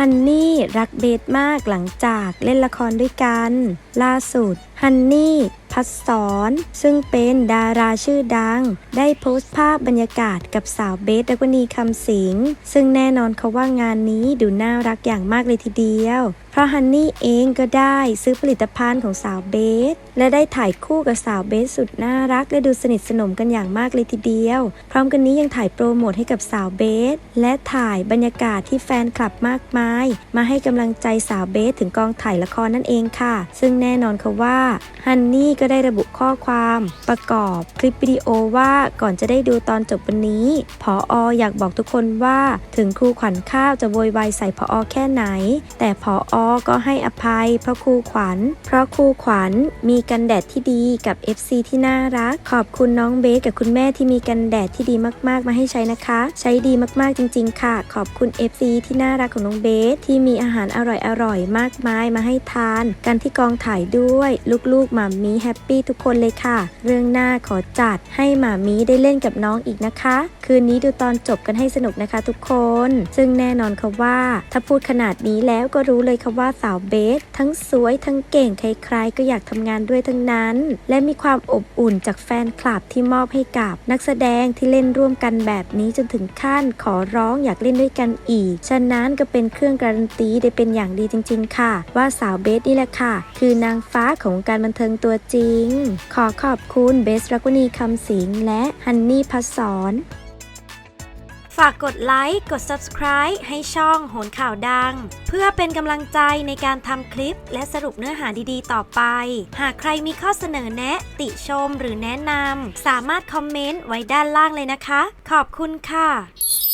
ฮันนี่รักเบสมากหลังจากเล่นละครด้วยกัน ล่าสุดฮันนี่พัสสอนซึ่งเป็นดาราชื่อดัง ได้โพสต์ภาพบรรยากาศกับสาวเบสดกวนีคำสิง ซึ่งแน่นอนเขาว่างานนี้ดูน่ารักอย่างมากเลยทีเดียว เพราะฮันนี่เองก็ได้ซื้อผลิตภัณฑ์ของสาวเบส และได้ถ่ายคู่กับสาวเบสสุดน่ารักและดูสนิทสนมกันอย่างมากเลยทีเดียว พร้อมกันนี้ยังถ่ายโปรโมทให้กับสาวเบส และถ่ายบรรยากาศที่แฟนคลับมากมาย มาให้กำลังใจสาวเบสถึงกองถ่ายละครนั่นเองค่ะ ซึ่งแน่น่นอนค่ะว่าฮันนี่ก็ได้ระบุข้อความประกอบคลิปวิดีโอว่าก่อนจะได้ดูตอนจบวันนี้พอออยากบอกทุกคนว่าถึงครูขวัญข้าวจะโวยวายใส่พออแค่ไหน แต่พออก็ให้อภัยเพราะครูขวัญ เพราะครูขวัญมีกันแดดที่ดีกับ FC ที่น่ารัก ขอบคุณน้องเบสกับคุณแม่ที่มีกันแดดที่ดีมากๆมาให้ใช้นะคะ ใช้ดีมากๆจริง ๆ ค่ะ ขอบคุณ FC ที่น่ารักของน้องเบสที่มีอาหารอร่อยๆมากมายมาให้ทาน กันที่กองถ่ายด้วย ลูกๆหมามีแฮปปี้ทุกคนเลยค่ะ เรื่องหน้าขอจัดให้หมามีได้เล่นกับน้องอีกนะคะ คืนนี้ดูตอนจบกันให้สนุกนะคะทุกคน ซึ่งแน่นอนค่ะว่า ถ้าพูดขนาดนี้แล้วก็รู้เลยค่ะว่าสาวเบส ทั้งสวยทั้งเก่งใครๆก็อยากทำงานด้วยทั้งนั้น และมีความอบอุ่นจากแฟนคลับที่มอบให้กับนักแสดงที่เล่นร่วมกันแบบนี้จนถึงขั้นขอร้องอยากเล่นด้วยกันอีก ฉะนั้นก็เป็นเครื่องการันตีได้เป็นอย่างดีจริง ๆ ค่ะ ว่าสาวเบสนี่แหละค่ะ คือนางฟ้าของวงการบันเทิงตัวจริง ขอขอบคุณเบสรักวณีคำสิงและฮันนี่พัสสอนฝากกดไลค์ กด subscribe ให้ช่องโหนข่าวดัง เพื่อเป็นกำลังใจในการทำคลิปและสรุปเนื้อหาดีๆ ต่อไป หากใครมีข้อเสนอแนะ ติชมหรือแนะนำ สามารถคอมเมนต์ไว้ด้านล่างเลยนะคะ ขอบคุณค่ะ